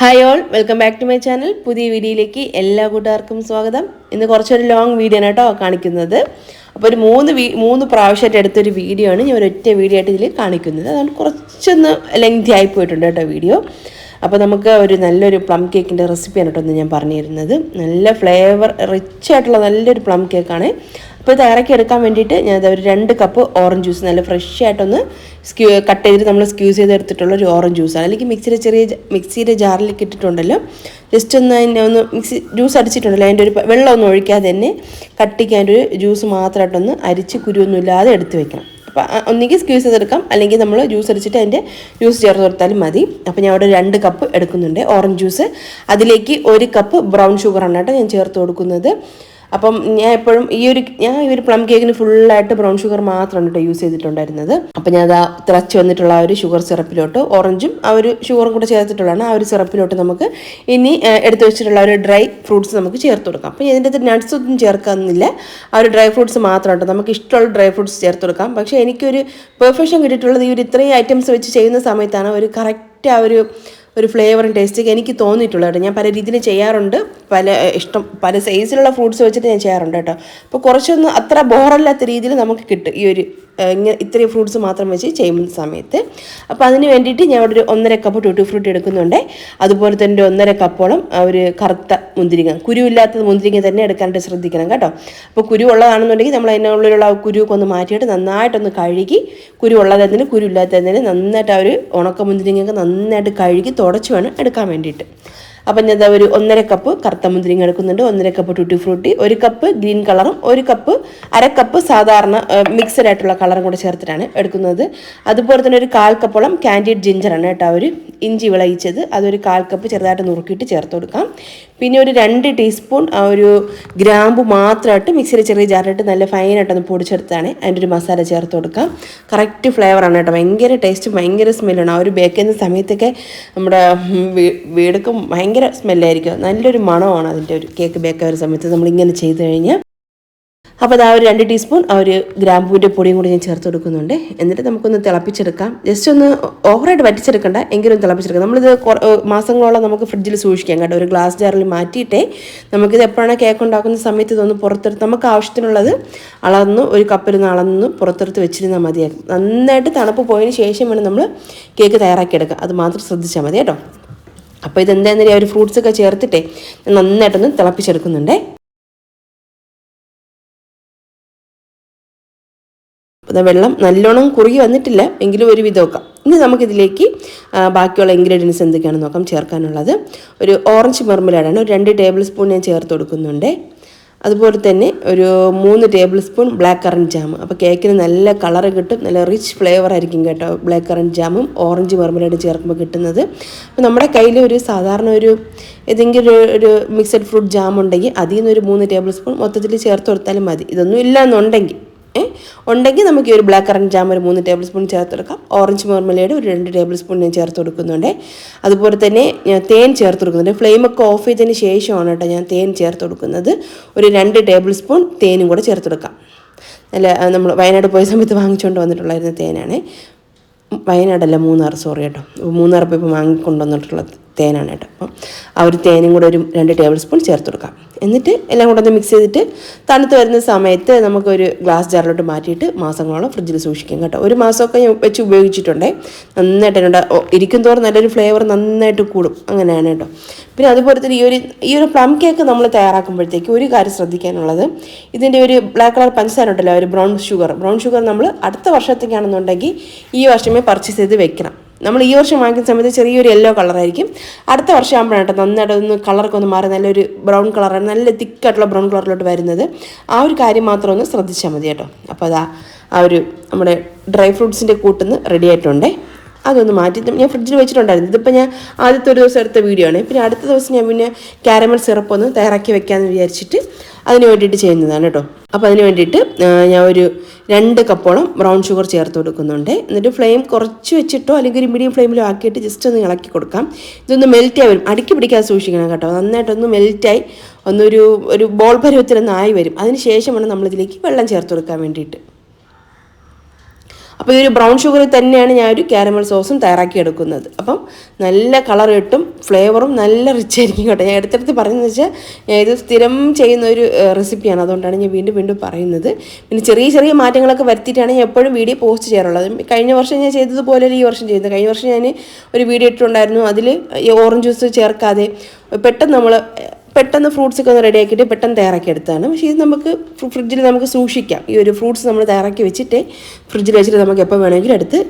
Hi all welcome back to my channel പുതിയ വീഡിയോയിലേക്ക് എല്ലാ കൂട്ടുകാർക്കും സ്വാഗതം. ഇന്ന് കുറച്ചൊരു ലോങ് വീഡിയോ ആണ് കേട്ടോ കാണിക്കുന്നത്. അപ്പോൾ ഒരു മൂന്ന് വീ മൂന്ന് പ്രാവശ്യമായിട്ട് എടുത്തൊരു വീഡിയോ ആണ് ഞാൻ ഒരൊറ്റ വീഡിയോ ആയിട്ട് ഇതിൽ കാണിക്കുന്നത്. അതുകൊണ്ട് കുറച്ചൊന്ന് ലെങ്തി ആയി പോയിട്ടുണ്ട് കേട്ടോ വീഡിയോ അപ്പോൾ നമുക്ക് ഒരു നല്ലൊരു പ്ലം കേക്കിന്റെ റെസിപ്പിയാണ് കേട്ടോ ഞാൻ പറഞ്ഞിരുന്നത്. നല്ല ഫ്ലേവർ റിച്ച് ആയിട്ടുള്ള നല്ലൊരു പ്ലം കേക്കാണ് അപ്പോൾ ഇത് ഇറക്കി എടുക്കാൻ വേണ്ടിയിട്ട് ഞാൻ ഇത് ഒരു രണ്ട് കപ്പ് ഓറഞ്ച് ജ്യൂസ് നല്ല ഫ്രഷ് ആയിട്ടൊന്ന് സ്ക്യൂ കട്ട് ചെയ്തിട്ട് നമ്മൾ സ്ക്യൂസ് ചെയ്ത് എടുത്തിട്ടുള്ള ഒരു ഓറഞ്ച് ജ്യൂസാണ് അല്ലെങ്കിൽ മിക്സിയുടെ ചെറിയ മിക്സിയുടെ ജാറിലേക്ക് ഇട്ടിട്ടുണ്ടല്ലോ. ജസ്റ്റ് ഒന്ന് അതിന്റെ ഒന്ന് മിക്സി ജ്യൂസ് അടിച്ചിട്ടുണ്ടല്ലോ. അതിന്റെ ഒരു വെള്ളം ഒന്നും ഒഴിക്കാതെ തന്നെ കട്ടിക്ക് ഒരു ജ്യൂസ് മാത്രമായിട്ടൊന്ന് അരിച്ച് കുരുവൊന്നുമില്ലാതെ എടുത്ത് വെക്കണം. അപ്പോൾ ഒന്നുകിൽ സ്ക്യൂസ് ചെയ്തെടുക്കാം അല്ലെങ്കിൽ നമ്മൾ ജ്യൂസ് അടിച്ചിട്ട് അതിന്റെ ജ്യൂസ് ചേർത്ത് കൊടുത്താലും മതി. അപ്പോൾ ഞാൻ അവിടെ രണ്ട് കപ്പ് എടുക്കുന്നുണ്ട് ഓറഞ്ച് ജ്യൂസ് അതിലേക്ക് ഒരു കപ്പ് ബ്രൗൺ ഷുഗറാണ് കേട്ടോ ഞാൻ ചേർത്ത് കൊടുക്കുന്നത്. അപ്പം ഞാൻ എപ്പോഴും ഈ ഒരു ഞാൻ ഈ ഒരു പ്ലം കേക്കിന് ഫുള്ളായിട്ട് ബ്രൗൺ ഷുഗർ മാത്രമാണ് കേട്ടോ യൂസ് ചെയ്തിട്ടുണ്ടായിരുന്നത്. അപ്പം ഞാൻ അതാ തിളച്ച് വന്നിട്ടുള്ള ആ ഒരു ഷുഗർ സിറപ്പിലോട്ട് ഓറഞ്ചും ആ ഒരു ഷുഗറും കൂടെ ചേർത്തിട്ടുള്ളതാണ്. ആ ഒരു സിറപ്പിലോട്ട് നമുക്ക് ഇനി എടുത്തു വെച്ചിട്ടുള്ള ഒരു ഡ്രൈ ഫ്രൂട്ട്സ് നമുക്ക് ചേർത്ത് കൊടുക്കാം. അപ്പം ഇതിന്റെ അകത്ത് നട്ട്സ് ഒന്നും ചേർക്കുന്നില്ല ആ ഒരു ഡ്രൈ ഫ്രൂട്ട്സ് മാത്രം കേട്ടോ നമുക്ക് ഇഷ്ടമുള്ള ഡ്രൈ ഫ്രൂട്ട്സ് ചേർത്ത് കൊടുക്കാം. പക്ഷേ എനിക്കൊരു പെർഫെക്ഷൻ കിട്ടിയിട്ടുള്ളത് ഈ ഒരു ഇത്രയും ഐറ്റംസ് വെച്ച് ചെയ്യുന്ന സമയത്താണ്. ഒരു കറക്റ്റ് ആ ഒരു ഒരു ഫ്ലേവറും ടേസ്റ്റൊക്കെ എനിക്ക് തോന്നിയിട്ടുള്ളത് കേട്ടോ. ഞാൻ പല രീതിയിൽ ചെയ്യാറുണ്ട്. പല ഇഷ്ടം പല സൈസിലുള്ള ഫ്രൂട്ട്സ് വെച്ചിട്ട് ഞാൻ ചെയ്യാറുണ്ട് കേട്ടോ. അപ്പോൾ കുറച്ചൊന്ന് അത്ര ബോറല്ലാത്ത രീതിയിൽ നമുക്ക് കിട്ടും ഈ ഒരു ഇങ്ങനെ ഇത്രയും ഫ്രൂട്ട്സ് മാത്രം വെച്ച് ചെയ്യുന്ന സമയത്ത്. അപ്പോൾ അതിന് വേണ്ടിയിട്ട് ഞാൻ ഇവിടെ ഒരു ഒന്നര കപ്പ് ടൂട്ടി ഫ്രൂട്ട് എടുക്കുന്നുണ്ട്. അതുപോലെ തന്നെ ഒന്നര കപ്പോളം ഒരു കറുത്ത മുന്തിരിങ്ങ കുരുവില്ലാത്ത മുന്തിരിങ്ങ തന്നെ എടുക്കാനായിട്ട് ശ്രദ്ധിക്കണം കേട്ടോ. അപ്പോൾ കുരു ഉള്ളതാണെന്നുണ്ടെങ്കിൽ നമ്മൾ അതിനുള്ളിലുള്ള കുരുവൊക്കെ ഒന്ന് മാറ്റിയിട്ട് നന്നായിട്ടൊന്ന് കഴുകി കുരു ഇല്ലാത്തതിന് നന്നായിട്ട് ആ ഒരു ഉണക്ക മുന്തിരിങ്ങയൊക്കെ നന്നായിട്ട് കഴുകി തുടച്ച് വേണം എടുക്കാൻ വേണ്ടിയിട്ട്. അപ്പം ഞാൻ ഒരു ഒന്നര കപ്പ് കറുത്ത മുന്തിരിങ്ങ എടുക്കുന്നുണ്ട്. ഒന്നര കപ്പ് ടൂട്ടി ഫ്രൂട്ടി ഒരു കപ്പ് ഗ്രീൻ കളറും ഒരു കപ്പ് അര കപ്പ് സാധാരണ മിക്സഡ് ആയിട്ടുള്ള കളറും കൂടെ ചേർത്തിട്ടാണ് എടുക്കുന്നത്. അതുപോലെ തന്നെ ഒരു കാൽ കപ്പോളം കാൻഡിഡ് ജിഞ്ചറാണ് കേട്ടോ ഒരു ഇഞ്ചി വിളയിച്ചത്. അതൊരു കാൽ കപ്പ് ചെറുതായിട്ട് നുറുക്കിയിട്ട് ചേർത്ത് കൊടുക്കാം. പിന്നെ ഒരു രണ്ട് ടീസ്പൂൺ ഒരു ഗ്രാമ്പു മാത്രമായിട്ട് മിക്സിയിൽ ചെറിയ ജാറിലിട്ട് നല്ല ഫൈനായിട്ടൊന്ന് പൊടിച്ചെടുത്താണ് അതിന്റെ ഒരു മസാല ചേർത്ത് കൊടുക്കാം. കറക്റ്റ് ഫ്ലേവറാണ് കേട്ടോ. ഭയങ്കര ടേസ്റ്റ് ഭയങ്കര സ്മെല്ലാണ് ആ ഒരു ബേക്ക് ചെയ്യുന്ന സമയത്തൊക്കെ നമ്മുടെ വീടൊക്കെ ഭയങ്കര സ്മെല്ലായിരിക്കും നല്ലൊരു മണമാണ് അതിന്റെ ഒരു കേക്ക് ബേക്ക് ആവുന്ന സമയത്ത് നമ്മളിങ്ങനെ ചെയ്ത് കഴിഞ്ഞാൽ അപ്പോൾ അത് ഒരു രണ്ട് ടീസ്പൂൺ ആ ഒരു ഗ്രാമ്പൂവിന്റെ പൊടിയും കൂടി ഞാൻ ചേർത്ത് കൊടുക്കുന്നുണ്ട്. എന്നിട്ട് നമുക്കൊന്ന് തിളപ്പിച്ചെടുക്കാം. ജസ്റ്റ് ഒന്ന് ഓവറായിട്ട് വറ്റിച്ചെടുക്കണ്ട എങ്കിലും തിളപ്പിച്ചെടുക്കാം. നമ്മളിത് മാസങ്ങളോളം നമുക്ക് ഫ്രിഡ്ജിൽ സൂക്ഷിക്കാം കേട്ടോ. ഒരു ഗ്ലാസ് ജാറിൽ മാറ്റിയിട്ടേ നമുക്കിത് എപ്പോഴാണ് കേക്ക് ഉണ്ടാക്കുന്ന സമയത്ത് ഇതൊന്ന് പുറത്തെടുത്ത് നമുക്ക് ആവശ്യത്തിനുള്ളത് അളന്ന് ഒരു കപ്പിൽ നിന്ന് അളന്ന് പുറത്തെടുത്ത് വെച്ചിരുന്നാൽ മതിയാക്കും നന്നായിട്ട് തണുപ്പ് പോയതിന് ശേഷം വേണം നമ്മൾ കേക്ക് തയ്യാറാക്കിയെടുക്കുക അത് മാത്രം ശ്രദ്ധിച്ചാൽ മതി കേട്ടോ. അപ്പോൾ ഇതെന്താണെന്ന് ഒരു ഫ്രൂട്ട്സൊക്കെ ചേർത്തിട്ടേ നന്നായിട്ടൊന്ന് തിളപ്പിച്ചെടുക്കുന്നുണ്ടേ. വെള്ളം നല്ലോണം കുറുകി വന്നിട്ടില്ല എങ്കിലും ഒരു വിധമൊക്കെ. ഇനി നമുക്കിതിലേക്ക് ബാക്കിയുള്ള ഇൻഗ്രീഡിയൻസ് എന്തൊക്കെയാണെന്ന് നോക്കാം ചേർക്കാനുള്ളത്. ഒരു ഓറഞ്ച് മെർമലാഡാണ് ഒരു രണ്ട് ടേബിൾ സ്പൂൺ ഞാൻ ചേർത്ത് കൊടുക്കുന്നുണ്ട്. അതുപോലെ തന്നെ ഒരു മൂന്ന് table spoon black currant jam അപ്പോൾ കേക്കിന് നല്ല കളർ കിട്ടും നല്ല റിച്ച് ഫ്ലേവർ ആയിരിക്കും കേട്ടോ ബ്ലാക്ക് കറന്റ് ജാമും ഓറഞ്ച് മെർമലേഡ് ചേർക്കുമ്പോൾ കിട്ടുന്നത്. അപ്പോൾ നമ്മുടെ കയ്യിൽ ഒരു സാധാരണ ഒരു ഏതെങ്കിലും ഒരു മിക്സഡ് ഫ്രൂട്ട് ജാം ഉണ്ടെങ്കിൽ അതിൽ നിന്ന് ഒരു മൂന്ന് ടേബിൾ സ്പൂൺ മൊത്തത്തിൽ ചേർത്ത് കൊടുത്താലും മതി. ഇതൊന്നും ഇല്ല എന്നുണ്ടെങ്കിൽ ഉണ്ടെങ്കിൽ നമുക്ക് ഈ ഒരു ബ്ലാക്ക് കറന്റ് ജാം ഒരു മൂന്ന് ടേബിൾ സ്പൂൺ ചേർത്ത് കൊടുക്കാം. ഓറഞ്ച് മോർമലയുടെ ഒരു രണ്ട് ടേബിൾ സ്പൂൺ ഞാൻ ചേർത്ത് കൊടുക്കുന്നുണ്ട്. അതുപോലെ തന്നെ ഞാൻ തേൻ ചേർത്ത് കൊടുക്കുന്നുണ്ട്. ഫ്ലെയിമൊക്കെ ഓഫ് ചെയ്തതിന് ശേഷമാണ് കേട്ടോ ഞാൻ തേൻ ചേർത്ത് കൊടുക്കുന്നത്. ഒരു രണ്ട് ടേബിൾ സ്പൂൺ തേനും കൂടെ ചേർത്ത് കൊടുക്കാം. നല്ല നമ്മൾ വയനാട് പോയ സമയത്ത് വാങ്ങിച്ചുകൊണ്ട് വന്നിട്ടുള്ളായിരുന്ന തേനാണ്. വയനാടല്ല മൂന്നാർ സോറി കേട്ടോ. മൂന്നാർ പോയി ഇപ്പോൾ വാങ്ങിക്കൊണ്ടുവന്നിട്ടുള്ള തേനാണ് കേട്ടോ. അപ്പം ആ ഒരു തേനും കൂടെ ഒരു രണ്ട് ടേബിൾ സ്പൂൺ ചേർത്ത് കൊടുക്കാം. എന്നിട്ട് എല്ലാം കൂടെ ഒന്ന് മിക്സ് ചെയ്തിട്ട് തണുത്ത് വരുന്ന സമയത്ത് നമുക്കൊരു ഗ്ലാസ് ജാറിലോട്ട് മാറ്റിയിട്ട് മാസങ്ങളോളം ഫ്രിഡ്ജിൽ സൂക്ഷിക്കും കേട്ടോ. ഒരു മാസമൊക്കെ വെച്ച് ഉപയോഗിച്ചിട്ടുണ്ടേ. നന്നായിട്ട് എന്നോട് ഇരിക്കും തോറും നല്ലൊരു ഫ്ലേവർ നന്നായിട്ട് കൂടും. അങ്ങനെയാണ് കേട്ടോ. പിന്നെ അതുപോലെ തന്നെ ഈ ഒരു ഈ ഒരു പ്ലം കേക്ക് നമ്മൾ തയ്യാറാക്കുമ്പോഴത്തേക്ക് ഒരു കാര്യം ശ്രദ്ധിക്കാനുള്ളത്. ഇതിന്റെ ഒരു ബ്ലാക്ക് കളർ പഞ്ചസാര ഉണ്ടല്ലോ ഒരു ബ്രൗൺ ഷുഗർ. ബ്രൗൺ ഷുഗർ നമ്മൾ അടുത്ത വർഷത്തേക്കാണെന്നുണ്ടെങ്കിൽ ഈ വർഷമേ പർച്ചേസ് ചെയ്ത് വെക്കണം. നമ്മൾ ഈ വർഷം വാങ്ങിക്കുന്ന സമയത്ത് ചെറിയൊരു യെല്ലോ കളറായിരിക്കും അടുത്ത വർഷം ആകുമ്പോഴാണ് കേട്ടോ നന്നായിട്ട് ഒന്ന് കളറൊക്കെ ഒന്ന് മാറി നല്ലൊരു ബ്രൗൺ കളറാണ് നല്ല തിക്കായിട്ടുള്ള ബ്രൗൺ കളറിലോട്ട് വരുന്നത്. ആ ഒരു കാര്യം മാത്രം ഒന്ന് ശ്രദ്ധിച്ചാൽ മതി കേട്ടോ. അപ്പോൾ അതാ ആ ഒരു നമ്മുടെ ഡ്രൈ ഫ്രൂട്ട്സിന്റെ കൂട്ടുന്ന് റെഡി ആയിട്ടുണ്ടേ. അതൊന്ന് മാറ്റി ഞാൻ ഫ്രിഡ്ജിൽ വെച്ചിട്ടുണ്ടായിരുന്നു. ഇതിപ്പോൾ ഞാൻ ആദ്യത്തെ ഒരു ദിവസം എടുത്ത വീഡിയോ ആണ്. പിന്നെ അടുത്ത ദിവസം ഞാൻ പിന്നെ കാരമൽ സിറപ്പ് ഒന്ന് തയ്യാറാക്കി വെക്കാമെന്ന് വിചാരിച്ചിട്ട് അതിന് വേണ്ടിയിട്ട് ചെയ്യുന്നതാണ് കേട്ടോ. അപ്പോൾ അതിന് വേണ്ടിയിട്ട് ഞാൻ ഒരു രണ്ട് കപ്പോളം ബ്രൗൺ ഷുഗർ ചേർത്ത് കൊടുക്കുന്നുണ്ട്. എന്നിട്ട് ഫ്ലെയിം കുറച്ച് വെച്ചിട്ടോ അല്ലെങ്കിൽ ഒരു മീഡിയം ഫ്ലെയിമിലോ ആക്കിയിട്ട് ജസ്റ്റ് ഒന്ന് ഇളക്കി കൊടുക്കാം. ഇതൊന്ന് മെൽറ്റായി വരും. അടുക്കി പിടിക്കാതെ സൂക്ഷിക്കണം കേട്ടോ. നന്നായിട്ടൊന്ന് മെൽറ്റായി ഒന്നൊരു ഒരു ബോൾ പരുവത്തിലൊന്ന് ആയി വരും. അതിന് ശേഷമാണ് നമ്മളിതിലേക്ക് വെള്ളം ചേർത്ത് കൊടുക്കാൻ വേണ്ടിയിട്ട്. അപ്പോൾ ഈ ഒരു ബ്രൗൺ ഷുഗറിൽ തന്നെയാണ് ഞാൻ ഒരു കാരമൽ സോസും തയ്യാറാക്കി എടുക്കുന്നത് അപ്പം നല്ല കളർ കിട്ടും ഫ്ലേവറും നല്ല റിച്ച് ആയിരിക്കും കേട്ടോ. ഞാൻ എടുത്തെടുത്ത് പറയുന്നത് വെച്ചാൽ ഞാൻ ഇത് സ്ഥിരം ചെയ്യുന്ന ഒരു റെസിപ്പിയാണ് അതുകൊണ്ടാണ് ഞാൻ വീണ്ടും വീണ്ടും പറയുന്നത്. പിന്നെ ചെറിയ ചെറിയ മാറ്റങ്ങളൊക്കെ വരുത്തിയിട്ടാണ് ഞാൻ എപ്പോഴും വീഡിയോ പോസ്റ്റ് ചെയ്യാറുള്ളത്. കഴിഞ്ഞ വർഷം ഞാൻ ചെയ്തതുപോലെ ഈ വർഷം ചെയ്യുന്നത് കഴിഞ്ഞ വർഷം ഞാൻ ഒരു വീഡിയോ ഇട്ടിട്ടുണ്ടായിരുന്നു. അതിൽ ഓറഞ്ച് ജ്യൂസ് ചേർക്കാതെ പെട്ടെന്ന് നമ്മൾ പെട്ടെന്ന് ഫ്രൂട്ട്സ് ഒക്കെ ഒന്ന് റെഡിയാക്കിയിട്ട് പെട്ടെന്ന് തയ്യാറാക്കി എടുത്താണ് പക്ഷേ ഇത് നമുക്ക് ഫ്രിഡ്ജിൽ നമുക്ക് സൂക്ഷിക്കാം. ഈ ഒരു ഫ്രൂട്ട്സ് നമ്മൾ തയ്യാറാക്കി വെച്ചിട്ട് ഫ്രിഡ്ജിൽ വെച്ചിട്ട് നമുക്ക് എപ്പോൾ വേണമെങ്കിലും എടുത്ത്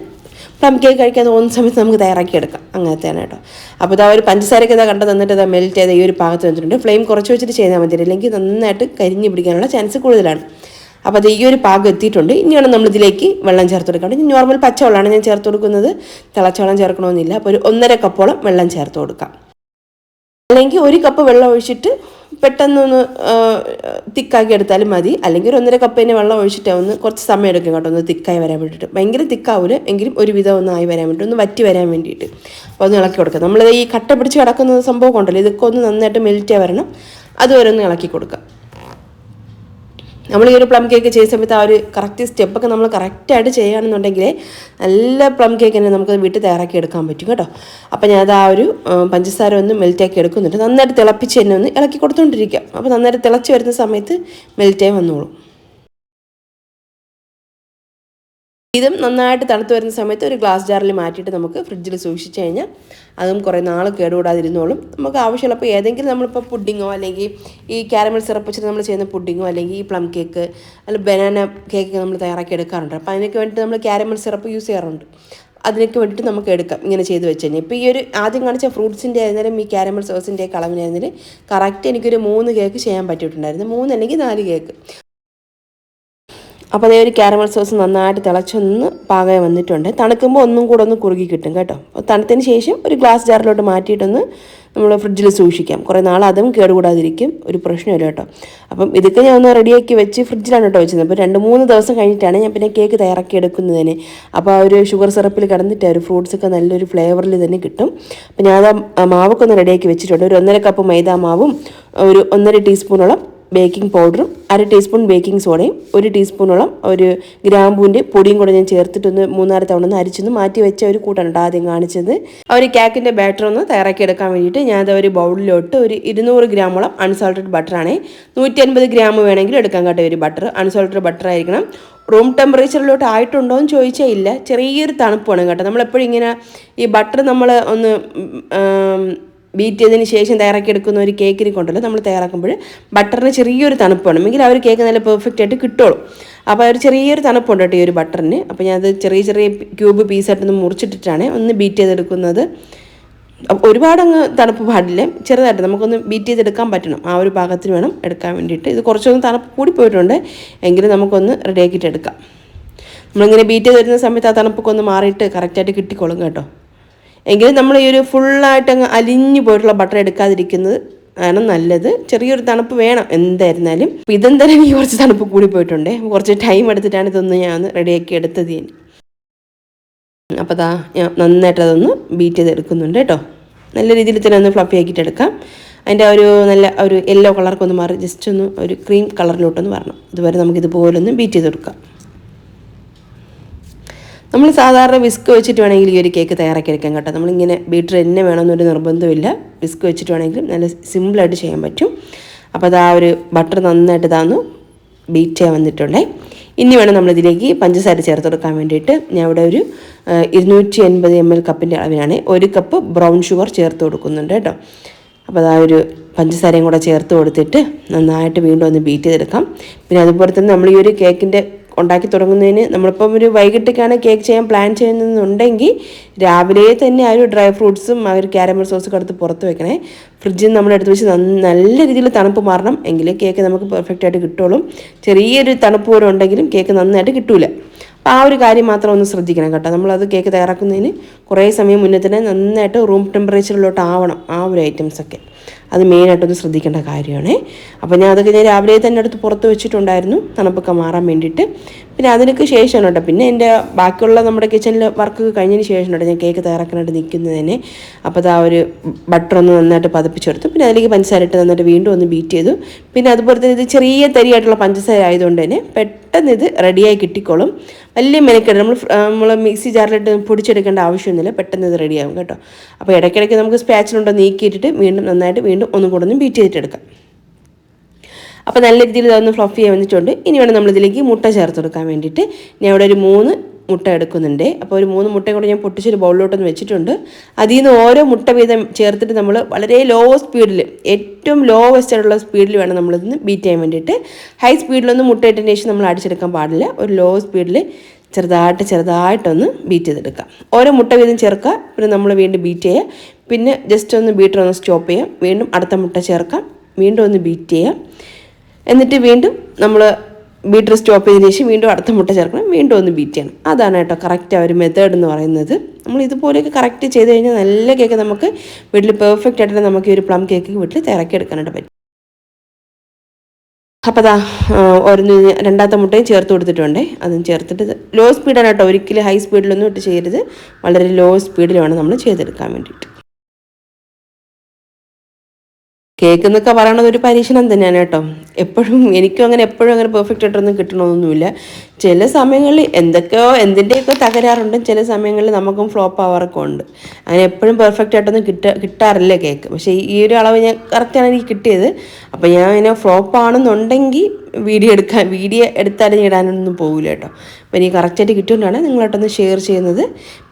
പ്ലം കേക്ക് കഴിക്കാൻ തോന്നുന്ന സമയത്ത് നമുക്ക് തയ്യാറാക്കി എടുക്കാം. അങ്ങനത്തെയാണ് കേട്ടോ. അപ്പോൾ ഇതാ ഒരു പഞ്ചസാരയൊക്കെ ഇതാ കണ്ട് തന്നിട്ട് ഇതാ മെൽറ്റ് ചെയ്ത ഈ ഒരു പാകത്ത് വന്നിട്ടുണ്ട്. ഫ്ലെയിം കുറച്ച് വെച്ചിട്ട് ചെയ്താൽ മതി. അല്ലെങ്കിൽ നന്നായിട്ട് കരിഞ്ഞ് പിടിക്കാനുള്ള ചാൻസ് കൂടുതലാണ്. അപ്പോൾ അത് ഈ ഒരു പാകം എത്തിയിട്ടുണ്ട്. ഇനിയാണ് നമ്മളിതിലേക്ക് വെള്ളം ചേർത്ത് കൊടുക്കേണ്ടത്. ഇനി നോർമൽ പച്ചവെള്ളമാണ് ഞാൻ ചേർത്ത് കൊടുക്കുന്നത്. തിളച്ചവെള്ളം ചേർക്കണമെന്നില്ല. അപ്പോൾ ഒരു ഒന്നര കപ്പോളം വെള്ളം ചേർത്ത് കൊടുക്കാം. അല്ലെങ്കിൽ ഒരു കപ്പ് വെള്ളം ഒഴിച്ചിട്ട് പെട്ടെന്നൊന്ന് തിക്കാക്കി എടുത്താലും മതി. അല്ലെങ്കിൽ ഒരു ഒന്നര കപ്പ് തന്നെ വെള്ളം ഒഴിച്ചിട്ട് ഒന്ന് കുറച്ച് സമയം എടുക്കും കേട്ടോ ഒന്ന് തിക്കായി വരാൻ വേണ്ടിയിട്ട്. ഭയങ്കര തിക്കാവില്ല എങ്കിലും ഒരു വിധം ഒന്ന് ആയി വരാൻ വേണ്ടി ഒന്ന് വറ്റി വരാൻ വേണ്ടിയിട്ട്. അപ്പോൾ ഒന്ന് ഇളക്കി കൊടുക്കുക നമ്മൾ ഈ കട്ട പിടിച്ച് കിടക്കുന്ന സംഭവം ഉണ്ടല്ലോ ഇതൊക്കെ ഒന്ന് നന്നായിട്ട് മെൽറ്റ് വരണം. അതുവരെ ഒന്ന് ഇളക്കി കൊടുക്കുക നമ്മൾ ഈ ഒരു പ്ലം കേക്ക് ചെയ്യുന്ന സമയത്ത് ആ ഒരു കറക്റ്റ് സ്റ്റെപ്പൊക്കെ നമ്മൾ കറക്റ്റായിട്ട് ചെയ്യുകയാണെന്നുണ്ടെങ്കിൽ നല്ല പ്ലം കേക്ക് തന്നെ നമുക്ക് വീട്ടിൽ തയ്യാറാക്കി എടുക്കാൻ പറ്റും കേട്ടോ. അപ്പോൾ അത് ആ ഒരു പഞ്ചസാര ഒന്ന് മെൽറ്റാക്കി എടുക്കുന്നുണ്ട്. നന്നായിട്ട് തിളപ്പിച്ച് തന്നെ ഒന്ന് ഇളക്കി കൊടുത്തുകൊണ്ടിരിക്കുക അപ്പോൾ നന്നായിട്ട് തിളച്ച് വരുന്ന സമയത്ത് മെൽറ്റായി വന്നോളും. ഇതും നന്നായിട്ട് തണുത്ത് വരുന്ന സമയത്ത് ഒരു ഗ്ലാസ് ജാറിൽ മാറ്റിയിട്ട് നമുക്ക് ഫ്രിഡ്ജിൽ സൂക്ഷിച്ച് കഴിഞ്ഞാൽ അതും കുറേ നാൾ കേടുകൂടാതിരുന്നോളും. നമുക്ക് ആവശ്യമുള്ളപ്പോൾ ഏതെങ്കിലും നമ്മളിപ്പോൾ പുഡിങ്ങോ അല്ലെങ്കിൽ ഈ കാരമൽ സിറപ്പ് വെച്ചിട്ട് നമ്മൾ ചെയ്യുന്ന പുഡിങ്ങോ അല്ലെങ്കിൽ ഈ പ്ലം കേക്ക് അല്ലെങ്കിൽ ബനാന കേക്ക് നമ്മൾ തയ്യാറാക്കി എടുക്കാറുണ്ട്. അപ്പോൾ അതിനൊക്കെ വേണ്ടിയിട്ട് നമ്മൾ കാരമൽ സിറപ്പ് യൂസ് ചെയ്യാറുണ്ട്. അതിനൊക്കെ വേണ്ടിയിട്ട് നമുക്ക് എടുക്കാം ഇങ്ങനെ ചെയ്ത് വെച്ച് കഴിഞ്ഞാൽ ഇപ്പോൾ ഈ ഒരു ആദ്യം കാണിച്ച ഫ്രൂട്ട്സിന്റെ ആയിരുന്നാലും ഈ കാരമൽ സോസിന്റെ ഒക്കെ അളവിനായിരുന്നാലും കറക്റ്റ് എനിക്കൊരു മൂന്ന് കേക്ക് ചെയ്യാൻ പറ്റിയിട്ടുണ്ടായിരുന്നു. മൂന്ന് അല്ലെങ്കിൽ നാല് കേക്ക് അപ്പോൾ അതേ ഒരു കാരമൽ സോസ് നന്നായിട്ട് തിളച്ചൊന്ന് പാകം വന്നിട്ടുണ്ട്. തണുക്കുമ്പോൾ ഒന്നും കൂടെ ഒന്ന് കുറുകി കിട്ടും കേട്ടോ. അപ്പോൾ തണുത്തതിന് ശേഷം ഒരു ഗ്ലാസ് ജാറിലോട്ട് മാറ്റിയിട്ടൊന്ന് നമ്മൾ ഫ്രിഡ്ജിൽ സൂക്ഷിക്കാം. കുറേ നാൾ അതും കേടുകൂടാതിരിക്കും. ഒരു പ്രശ്നമില്ല കേട്ടോ. അപ്പം ഇതൊക്കെ ഞാൻ ഒന്ന് റെഡിയാക്കി വെച്ച് ഫ്രിഡ്ജിലാണ് കേട്ടോ വെച്ചത് അപ്പോൾ രണ്ട് മൂന്ന് ദിവസം കഴിഞ്ഞിട്ടാണ് ഞാൻ പിന്നെ കേക്ക് തയ്യാറാക്കി എടുക്കുന്നതിന്. അപ്പോൾ ആ ഒരു ഷുഗർ സിറപ്പിൽ കിടന്നിട്ട് ഒരു ഫ്രൂട്ട്സൊക്കെ നല്ലൊരു ഫ്ലേവറിൽ തന്നെ കിട്ടും. അപ്പോൾ ഞാൻ അത് മാവൊക്കെ ഒന്ന് റെഡിയാക്കി വെച്ചിട്ടുണ്ട്. ഒരു ഒന്നര കപ്പ് മൈദാ മാവും ഒരു ഒന്നര ടീസ്പൂണോളം ബേക്കിംഗ് പൗഡറും അര ടീസ്പൂൺ ബേക്കിംഗ് സോഡയും ഒരു ടീസ്പൂണോളം ഒരു ഗ്രാമ്പൂവിന്റെ പൊടിയും കൂടെ ഞാൻ ചേർത്തിട്ടൊന്ന് മൂന്നാൽ തവണ ഒന്ന് അരിച്ചൊന്ന് മാറ്റി വെച്ച ഒരു കൂട്ടാണ് കേട്ടോ ആദ്യം കാണിച്ചത്. ആ ഒരു കേക്കിന്റെ ബാറ്റർ ഒന്ന് തയ്യാറാക്കി എടുക്കാൻ വേണ്ടിയിട്ട് അത് ഒരു ബൗളിലോട്ട് ഒരു ഇരുന്നൂറ് ഗ്രാമോളം അൺസോൾട്ടഡ് ബട്ടറാണ് നൂറ്റി അൻപത് ഗ്രാം വേണമെങ്കിൽ എടുക്കാൻ കേട്ടോ ഒരു ബട്ടർ അൺസോൾട്ടഡ് ബട്ടർ ആയിരിക്കണം. റൂം ടെമ്പറേച്ചറിലോട്ട് ആയിട്ടുണ്ടോ എന്ന് ചോദിച്ചാൽ ഇല്ല. ചെറിയൊരു തണുപ്പാണ് കേട്ടോ. നമ്മളെപ്പോഴും ഇങ്ങനെ ഈ ബട്ടർ നമ്മൾ ഒന്ന് ബീറ്റ് ചെയ്തതിന് ശേഷം തയ്യാറാക്കി എടുക്കുന്ന ഒരു കേക്കിന് കൊണ്ടല്ലോ നമ്മൾ തയ്യാറാക്കുമ്പോൾ ബട്ടറിന് ചെറിയൊരു തണുപ്പ് വേണം. എങ്കിൽ ആ ഒരു കേക്ക് നല്ല പെർഫെക്റ്റ് ആയിട്ട് കിട്ടുള്ളൂ അപ്പോൾ ഒരു ചെറിയൊരു തണുപ്പുണ്ട് കേട്ടോ ഈ ഒരു ബട്ടറിന്. അപ്പോൾ ഞാനത് ചെറിയ ചെറിയ ക്യൂബ് പീസായിട്ടൊന്ന് മുറിച്ചിട്ടിട്ടാണ് ഒന്ന് ബീറ്റ് ചെയ്തെടുക്കുന്നത്. ഒരുപാട് അങ്ങ് തണുപ്പ് പാടില്ല. ചെറുതായിട്ട് നമുക്കൊന്ന് ബീറ്റ് ചെയ്തെടുക്കാൻ പറ്റണം. ആ ഒരു ഭാഗത്തിന് വേണം എടുക്കാൻ വേണ്ടിയിട്ട്. ഇത് കുറച്ചൊന്ന് തണുപ്പ് കൂടി പോയിട്ടുണ്ട്. എങ്കിലും നമുക്കൊന്ന് റെഡിയാക്കിയിട്ട് എടുക്കാം. നമ്മളിങ്ങനെ ബീറ്റ് ചെയ്ത് വരുന്ന സമയത്ത് ആ തണുപ്പൊക്കെ ഒന്ന് മാറിയിട്ട് കറക്റ്റായിട്ട് കിട്ടിക്കോളും കേട്ടോ. എങ്കിലും നമ്മൾ ഈ ഒരു ഫുള്ളായിട്ട് അങ്ങ് അലിഞ്ഞു പോയിട്ടുള്ള ബട്ടർ എടുക്കാതിരിക്കുന്നത് ആണ് നല്ലത്. ചെറിയൊരു തണുപ്പ് വേണം എന്തായിരുന്നാലും. ഇതും ഇതെന്തായാലും എനിക്ക് കുറച്ച് തണുപ്പ് കൂടി പോയിട്ടുണ്ട്. കുറച്ച് ടൈം എടുത്തിട്ടാണ് ഇതൊന്ന് ഞാൻ റെഡിയാക്കി എടുത്തത് ഞാൻ അപ്പോൾ അതാ ഞാൻ നന്നായിട്ട് അതൊന്ന് ബീറ്റ് ചെയ്തെടുക്കുന്നുണ്ട് കേട്ടോ. നല്ല രീതിയിൽ തന്നെ ഒന്ന് ഫ്ലഫി ആക്കിയിട്ട് എടുക്കാം. അതിന്റെ ഒരു നല്ല ഒരു യെല്ലോ കളർക്കൊന്ന് മാറി ജസ്റ്റ് ഒന്ന് ഒരു ക്രീം കളറിലോട്ടൊന്ന് വരണം. ഇതുവരെ നമുക്കിതുപോലൊന്ന് ബീറ്റ് ചെയ്ത് ചെയ്തെടുക്കാം. നമ്മൾ സാധാരണ വിസ്ക് വെച്ചിട്ട് വേണമെങ്കിൽ ഈ ഒരു കേക്ക് തയ്യാറാക്കി എടുക്കാം കേട്ടോ. നമ്മളിങ്ങനെ ബീറ്റർ എന്നെ വേണമെന്നൊരു നിർബന്ധമില്ല. വിസ്ക് വെച്ചിട്ട് വേണമെങ്കിലും നല്ല സിമ്പിളായിട്ട് ചെയ്യാൻ പറ്റും. അപ്പോൾ അത് ആ ഒരു ബട്ടർ നന്നായിട്ട് താന്നു. ബീറ്റ് ചെയ്യാൻ വന്നിട്ടുണ്ടേ. ഇനി വേണം നമ്മളിതിലേക്ക് പഞ്ചസാര ചേർത്ത് കൊടുക്കാൻ വേണ്ടിയിട്ട് ഞാൻ ഇവിടെ ഒരു ഇരുന്നൂറ്റി എൺപത് എം എൽ കപ്പിന്റെ അളവിനാണ് ഒരു കപ്പ് ബ്രൗൺ ഷുഗർ ചേർത്ത് കൊടുക്കുന്നുണ്ട് കേട്ടോ. അപ്പോൾ അതാ ഒരു പഞ്ചസാരയും കൂടെ ചേർത്ത് കൊടുത്തിട്ട് നന്നായിട്ട് വീണ്ടും ഒന്ന് ബീറ്റ് ചെയ്തെടുക്കാം. പിന്നെ അതുപോലെ തന്നെ നമ്മൾ ഈ ഒരു കേക്കിന്റെ ഉണ്ടാക്കി തുടങ്ങുന്നതിന് നമ്മളിപ്പം ഒരു വൈകിട്ടേക്കാണ് കേക്ക് ചെയ്യാൻ പ്ലാൻ ചെയ്യുന്നതെന്നുണ്ടെങ്കിൽ രാവിലെ തന്നെ ആ ഒരു ഡ്രൈ ഫ്രൂട്ട്സും ആ ഒരു ക്യാരമൽ സോസൊക്കെ എടുത്ത് പുറത്ത് വെക്കണേ. ഫ്രിഡ്ജിൽ നമ്മൾ എടുത്ത് വെച്ച് നല്ല രീതിയിൽ തണുപ്പ് മാറണം. എങ്കിലേ കേക്ക് നമുക്ക് പെർഫെക്റ്റ് ആയിട്ട് കിട്ടുള്ളൂ. ചെറിയൊരു തണുപ്പ് പോലും ഉണ്ടെങ്കിലും കേക്ക് നന്നായിട്ട് കിട്ടൂല. അപ്പോൾ ആ ഒരു കാര്യം മാത്രം ഒന്ന് ശ്രദ്ധിക്കണം കേട്ടോ. നമ്മളത് കേക്ക് തയ്യാറാക്കുന്നതിന് കുറേ സമയം മുന്നേ തന്നെ നന്നായിട്ട് റൂം ടെമ്പറേച്ചറിലോട്ട് ആവണം ആ ഒരു ഐറ്റംസൊക്കെ അത് മെയിനായിട്ടൊന്ന് ശ്രദ്ധിക്കേണ്ട കാര്യമാണ്. അപ്പോൾ ഞാൻ അതൊക്കെ ഞാൻ രാവിലെ തന്നെ അടുത്ത് പുറത്ത് വെച്ചിട്ടുണ്ടായിരുന്നു. തണുപ്പൊക്കെ മാറാൻ വേണ്ടിയിട്ട്. പിന്നെ അതിനൊക്കെ ശേഷമാണ് കേട്ടോ. പിന്നെ എന്റെ ബാക്കിയുള്ള നമ്മുടെ കിച്ചണിൽ വർക്ക് കഴിഞ്ഞതിന് ശേഷം കേട്ടോ ഞാൻ കേക്ക് തയ്യാറാക്കാനായിട്ട് നിൽക്കുന്നത് തന്നെ അപ്പോൾ ആ ഒരു ബട്ടർ ഒന്ന് നന്നായിട്ട് പതപ്പിച്ചെടുത്തു. പിന്നെ അതിലേക്ക് പഞ്ചസാര ഇട്ട് നന്നായിട്ട് വീണ്ടും ഒന്ന് ബീറ്റ് ചെയ്തു. പിന്നെ അതുപോലെ തന്നെ ഇത് ചെറിയ തരിയായിട്ടുള്ള പഞ്ചസാര ആയതുകൊണ്ട് തന്നെ പെട്ടെന്ന് ഇത് റെഡിയായി കിട്ടിക്കോളും. വലിയ മെനക്കെട്ട് നമ്മൾ നമ്മൾ മിക്സി ജാറിലിട്ട് പൊടിച്ചെടുക്കേണ്ട ആവശ്യമൊന്നുമില്ല. പെട്ടെന്ന് ഇത് റെഡിയാകും കേട്ടോ. അപ്പോൾ ഇടയ്ക്കിടയ്ക്ക് നമുക്ക് സ്പാച്ചിലുണ്ടോ നീക്കിയിട്ടിട്ട് വീണ്ടും നന്നായിട്ട് വീണ്ടും ഒന്നും കൂടെ ഒന്ന് ബീറ്റ് ചെയ്തിട്ടെടുക്കാം. അപ്പോൾ നല്ല രീതിയിൽ ഇതൊന്ന് ഫ്ലഫ് ചെയ്യാൻ വന്നിട്ടുണ്ട്. ഇനി വേണം നമ്മളിതിലേക്ക് മുട്ട ചേർത്ത് കൊടുക്കാൻ വേണ്ടിയിട്ട്. ഞാൻ ഇവിടെ ഒരു മൂന്ന് മുട്ട എടുക്കുന്നുണ്ട്. അപ്പോൾ ഒരു മൂന്ന് മുട്ടയും കൂടെ ഞാൻ പൊട്ടിച്ചൊരു ബൗളിലോട്ടൊന്ന് വെച്ചിട്ടുണ്ട്. അതിൽ നിന്ന് ഓരോ മുട്ട വീതം ചേർത്തിട്ട് നമ്മൾ വളരെ ലോ സ്പീഡിൽ ഏറ്റവും ലോവസ്റ്റ് ആയിട്ടുള്ള സ്പീഡിൽ വേണം നമ്മളിതൊന്ന് ബീറ്റ് ചെയ്യാൻ വേണ്ടിയിട്ട്. ഹൈ സ്പീഡിലൊന്നും മുട്ട ഇട്ടതിന് ശേഷം നമ്മൾ അടിച്ചെടുക്കാൻ പാടില്ല. ഒരു ലോ സ്പീഡിൽ ചെറുതായിട്ട് ചെറുതായിട്ടൊന്ന് ബീറ്റ് ചെയ്തെടുക്കാം. ഓരോ മുട്ട വീതം ചേർക്കുക പിന്നെ നമ്മൾ വീണ്ടും ബീറ്റ് ചെയ്യുക. പിന്നെ ജസ്റ്റ് ഒന്ന് ബീറ്റർ ഒന്ന് സ്റ്റോപ്പ് ചെയ്യാം വീണ്ടും അടുത്ത മുട്ട ചേർക്കാം. വീണ്ടും ഒന്ന് ബീറ്റ് ചെയ്യാം എന്നിട്ട് വീണ്ടും നമ്മൾ ബീറ്റർ സ്റ്റോപ്പ് ചെയ്തതിന് ശേഷം വീണ്ടും അടുത്ത മുട്ട ചേർക്കണം വീണ്ടും ഒന്ന് ബീറ്റ് ചെയ്യണം. അതാണ് കേട്ടോ കറക്റ്റ് ആ ഒരു മെത്തേഡ് എന്ന് പറയുന്നത്. നമ്മൾ ഇതുപോലെയൊക്കെ കറക്റ്റ് ചെയ്ത് കഴിഞ്ഞാൽ നല്ല കേക്ക് നമുക്ക് വീട്ടിൽ പെർഫെക്റ്റ് ആയിട്ട് നമുക്ക് ഈ ഒരു പ്ലം കേക്ക് വീട്ടിൽ തിരക്കി എടുക്കാനായിട്ട് പറ്റും. അപ്പോൾ അതാ ഓരോന്ന് രണ്ടാമത്തെ മുട്ടയും ചേർത്ത് കൊടുത്തിട്ടുണ്ട്. അതും ചേർത്തിട്ട് ലോ സ്പീഡാണ് കേട്ടോ ഒരിക്കലും ഹൈ സ്പീഡിലൊന്നും ഇട്ട് ചെയ്യരുത്. വളരെ ലോ സ്പീഡിലാണ് നമ്മൾ ചെയ്തെടുക്കാൻ വേണ്ടിയിട്ട്. കേക്ക് എന്നൊക്കെ പറയണത് ഒരു പരീക്ഷണം തന്നെയാണ് കേട്ടോ. എപ്പോഴും എനിക്കും അങ്ങനെ എപ്പോഴും അങ്ങനെ പെർഫെക്റ്റ് ആയിട്ടൊന്നും കിട്ടണമെന്നൊന്നുമില്ല ചില സമയങ്ങളിൽ എന്തൊക്കെയോ എന്തിന്റെയൊക്കെ തകരാറുണ്ട് ചില സമയങ്ങളിൽ നമുക്കും ഫ്ലോപ്പ് ആവാറൊക്കെ ഉണ്ട്. അങ്ങനെ എപ്പോഴും പെർഫെക്റ്റ് ആയിട്ടൊന്നും കിട്ട കിട്ടാറില്ല കേക്ക്. പക്ഷേ ഈ ഒരു അളവ് ഞാൻ കറക്റ്റാണ് എനിക്ക് കിട്ടിയത്. അപ്പോൾ ഞാൻ ഇങ്ങനെ ഫ്ലോപ്പ് ആണെന്നുണ്ടെങ്കിൽ വീഡിയോ എടുക്കാൻ വീഡിയോ എടുത്താലും ഇടാനൊന്നും പോകില്ല കേട്ടോ അപ്പോൾ എനിക്ക് കറക്റ്റായിട്ട് കിട്ടുകൊണ്ടാണ് നിങ്ങളായിട്ടൊന്ന് ഷെയർ ചെയ്യുന്നത്.